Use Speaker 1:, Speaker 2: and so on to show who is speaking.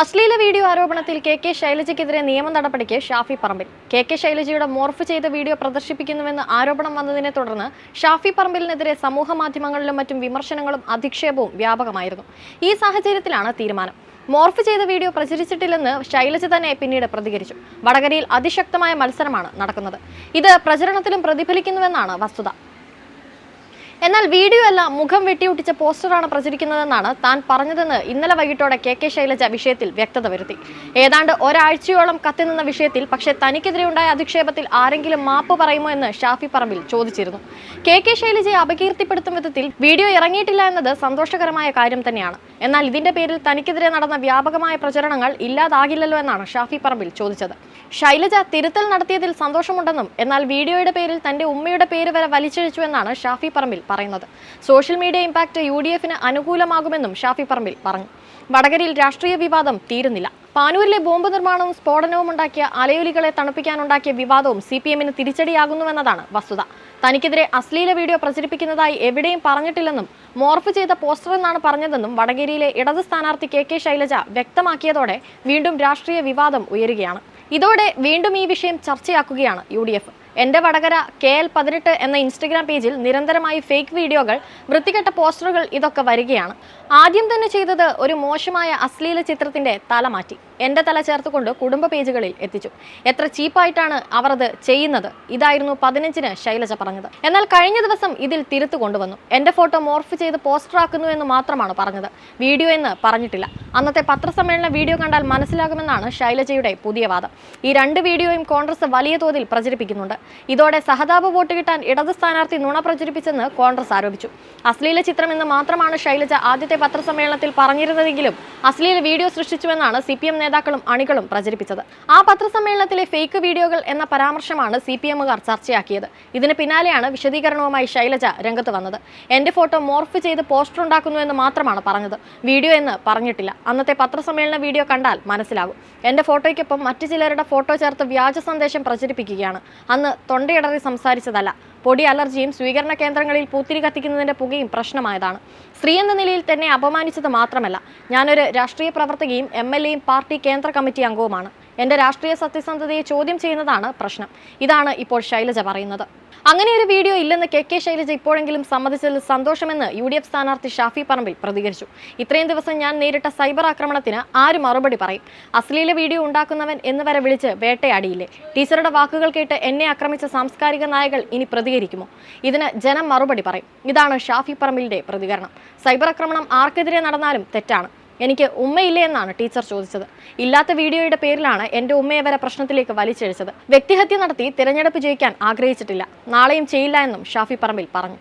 Speaker 1: അശ്ലീല വീഡിയോ ആരോപണത്തിൽ K K ശൈലജയ്ക്കെതിരെ നിയമ നടപടിക്ക് ഷാഫി പറമ്പിൽ. കെ കെ ശൈലജയുടെ മോർഫ് ചെയ്ത വീഡിയോ പ്രദർശിപ്പിക്കുന്നുവെന്ന് ആരോപണം വന്നതിനെ തുടർന്ന് ഷാഫി പറമ്പിലിനെതിരെ സമൂഹ മാധ്യമങ്ങളിലും മറ്റും വിമർശനങ്ങളും അധിക്ഷേപവും വ്യാപകമായിരുന്നു. ഈ സാഹചര്യത്തിലാണ് തീരുമാനം. മോർഫ് ചെയ്ത വീഡിയോ പ്രചരിച്ചിട്ടില്ലെന്ന് ശൈലജ തന്നെ പിന്നീട് പ്രതികരിച്ചു. വടകരയിൽ അതിശക്തമായ മത്സരമാണ് നടക്കുന്നത്. ഇത് പ്രചരണത്തിലും പ്രതിഫലിക്കുന്നുവെന്നാണ് വസ്തുത. എന്നാൽ വീഡിയോ അല്ല മുഖം വെട്ടിയൊട്ടിച്ച പോസ്റ്ററാണ് പ്രചരിക്കുന്നതെന്നാണ് താൻ പറഞ്ഞതെന്ന് ഇന്നലെ വൈകിട്ടോടെ കെ കെ ശൈലജ വിഷയത്തിൽ വ്യക്തത വരുത്തി. ഏതാണ്ട് ഒരാഴ്ചയോളം കത്തിനിന്ന വിഷയത്തിൽ പക്ഷേ തനിക്കെതിരെ ഉണ്ടായ അധിക്ഷേപത്തിൽ ആരെങ്കിലും മാപ്പ് പറയുമോ എന്ന് ഷാഫി പറമ്പിൽ ചോദിച്ചിരുന്നു. കെ കെ ശൈലജയെ അപകീർത്തിപ്പെടുത്തും വിധത്തിൽ വീഡിയോ ഇറങ്ങിയിട്ടില്ല എന്നത് സന്തോഷകരമായ കാര്യം തന്നെയാണ്. എന്നാൽ ഇതിന്റെ പേരിൽ തനിക്കെതിരെ നടന്ന വ്യാപകമായ പ്രചരണങ്ങൾ ഇല്ലാതാകില്ലല്ലോ എന്നാണ് ഷാഫി പറമ്പിൽ ചോദിച്ചത്. ശൈലജ തിരുത്തൽ നടത്തിയതിൽ സന്തോഷമുണ്ടെന്നും എന്നാൽ വീഡിയോയുടെ പേരിൽ തന്റെ ഉമ്മയുടെ പേര് വരെ വലിച്ചിഴച്ചു എന്നാണ് ഷാഫി പറമ്പിൽ പറയുന്നത്. Social media impact U D എഫിന് അനുകൂലമാകുമെന്നും ഷാഫി പറമ്പിൽ പറഞ്ഞു. വടകരയിൽ രാഷ്ട്രീയ വിവാദം തീരുന്നില്ല. പാനൂരിലെ ബോംബ് നിർമ്മാണവും സ്ഫോടനവും ഉണ്ടാക്കിയ അലയൊലികളെ തണുപ്പിക്കാനുണ്ടാക്കിയ വിവാദവും സി പി എമ്മിന് തിരിച്ചടിയാകുന്നുവെന്നതാണ് വസ്തുത. തനിക്കെതിരെ അശ്ലീല വീഡിയോ പ്രചരിപ്പിക്കുന്നതായി എവിടെയും പറഞ്ഞിട്ടില്ലെന്നും മോർഫ് ചെയ്ത പോസ്റ്റർ എന്നാണ് പറഞ്ഞതെന്നും വടകരയിലെ ഇടത് സ്ഥാനാർത്ഥി കെ കെ ശൈലജ വ്യക്തമാക്കിയതോടെ വീണ്ടും രാഷ്ട്രീയ വിവാദം ഉയരുകയാണ്. ഇതോടെ വീണ്ടും ഈ വിഷയം ചർച്ചയാക്കുകയാണ് യു എന്റെ വടകര കെ എൽ പതിനെട്ട് എന്ന ഇൻസ്റ്റഗ്രാം പേജിൽ നിരന്തരമായി ഫേക്ക് വീഡിയോകൾ വൃത്തികെട്ട പോസ്റ്ററുകൾ ഇതൊക്കെ വരികയാണ്. ആദ്യം തന്നെ ചെയ്തത് ഒരു മോശമായ അശ്ലീല ചിത്രത്തിന്റെ തല മാറ്റി. എന്റെ തല ചേർത്തുകൊണ്ട് കുടുംബ പേജുകളിൽ എത്തിച്ചു. എത്ര ചീപ്പായിട്ടാണ് അവർ അത് ചെയ്യുന്നത്? ഇതായിരുന്നു പതിനഞ്ചിന് ശൈലജ പറഞ്ഞത്. എന്നാൽ കഴിഞ്ഞ ദിവസം ഇതിൽ തിരുത്തു കൊണ്ടുവന്നു. എന്റെ ഫോട്ടോ മോർഫ് ചെയ്ത് പോസ്റ്റർ ആക്കുന്നു എന്ന് മാത്രമാണ് പറഞ്ഞത്. വീഡിയോ എന്ന് പറഞ്ഞിട്ടില്ല. അന്നത്തെ പത്രസമ്മേളന വീഡിയോ കണ്ടാൽ മനസ്സിലാകുമെന്നാണ് ശൈലജയുടെ പുതിയ വാദം. ഈ രണ്ട് വീഡിയോയും കോൺഗ്രസ് വലിയ തോതിൽ പ്രചരിപ്പിക്കുന്നുണ്ട്. ഇതോടെ സഹതാപ വോട്ട് കിട്ടാൻ ഇടത് സ്ഥാനാർത്ഥി നുണ പ്രചരിപ്പിച്ചെന്ന് കോൺഗ്രസ് ആരോപിച്ചു. അശ്ലീല ചിത്രം എന്ന് മാത്രമാണ് ശൈലജ ആദ്യത്തെ പത്രസമ്മേളനത്തിൽ പറഞ്ഞിരുന്നതെങ്കിലും അശ്ലീല വീഡിയോ സൃഷ്ടിച്ചുവെന്നാണ് സി പി എം നേതാക്കളും അണികളും പ്രചരിപ്പിച്ചത്. ആ പത്രസമ്മേളനത്തിലെ ഫേക്ക് വീഡിയോകൾ എന്ന പരാമർശമാണ് സി പി എമ്മുകാർ ചർച്ചയാക്കിയത്. ഇതിന് പിന്നാലെയാണ് വിശദീകരണവുമായി ശൈലജ രംഗത്ത് വന്നത്. എന്റെ ഫോട്ടോ മോർഫ് ചെയ്ത് പോസ്റ്റർ ഉണ്ടാക്കുന്നു എന്ന് മാത്രമാണ് പറഞ്ഞത്. വീഡിയോ എന്ന് പറഞ്ഞിട്ടില്ല. അന്നത്തെ പത്രസമ്മേളന വീഡിയോ കണ്ടാൽ മനസ്സിലാകും എന്റെ ഫോട്ടോയ്ക്കൊപ്പം മറ്റു ചിലരുടെ ഫോട്ടോ ചേർത്ത് വ്യാജ സന്ദേശം പ്രചരിപ്പിക്കുകയാണ്. അന്ന് തൊണ്ടയിടറി സംസാരിച്ചതല്ല. പൊടി അലർജിയും സ്വീകരണ കേന്ദ്രങ്ങളിൽ പൂത്തിരി കത്തിക്കുന്നതിന്റെ പുകയും പ്രശ്നമായതാണ്. സ്ത്രീ എന്ന നിലയിൽ തന്നെ അപമാനിച്ചത് മാത്രമല്ല. ഞാനൊരു രാഷ്ട്രീയ പ്രവർത്തകയും എം എൽ എയും പാർട്ടി കേന്ദ്ര കമ്മിറ്റി അംഗവുമാണ്. എന്റെ രാഷ്ട്രീയ സത്യസന്ധതയെ ചോദ്യം ചെയ്യുന്നതാണ് പ്രശ്നം. ഇതാണ് ഇപ്പോൾ ശൈലജ പറയുന്നത്. അങ്ങനെ ഒരു വീഡിയോ ഇല്ലെന്ന് കെ കെ ശൈലജ ഇപ്പോഴെങ്കിലും സമ്മതിച്ചതിൽ സന്തോഷമെന്ന് യു ഡി എഫ് സ്ഥാനാർത്ഥി ഷാഫി പറമ്പിൽ പ്രതികരിച്ചു. ഇത്രയും ദിവസം ഞാൻ നേരിട്ട സൈബർ ആക്രമണത്തിന് ആര് മറുപടി പറയും. അശ്ലീല വീഡിയോ ഉണ്ടാക്കുന്നവൻ എന്ന് വരെ വിളിച്ച് വേട്ടയാടിയില്ലേ? ടീച്ചറുടെ വാക്കുകൾ കേട്ട് എന്നെ ആക്രമിച്ച സാംസ്കാരിക നായകൾ ഇനി പ്രതികരിക്കുമോ? ഇതിന് ജനം മറുപടി പറയും. ഇതാണ് ഷാഫി പറമ്പിലിന്റെ പ്രതികരണം. സൈബർ ആക്രമണം ആർക്കെതിരെ നടന്നാലും തെറ്റാണ്. എനിക്ക് ഉമ്മയില്ലേ എന്നാണ് ടീച്ചർ ചോദിച്ചത്. ഇല്ലാത്ത വീഡിയോയുടെ പേരിലാണ് എന്റെ ഉമ്മയെ വരെ പ്രശ്നത്തിലേക്ക് വലിച്ചഴിച്ചത്. വ്യക്തിഹത്യ നടത്തി തിരഞ്ഞെടുപ്പ് ജയിക്കാൻ ആഗ്രഹിച്ചിട്ടില്ല. നാളെയും ചെയ്യില്ല എന്നും ഷാഫി പറമ്പിൽ പറഞ്ഞു.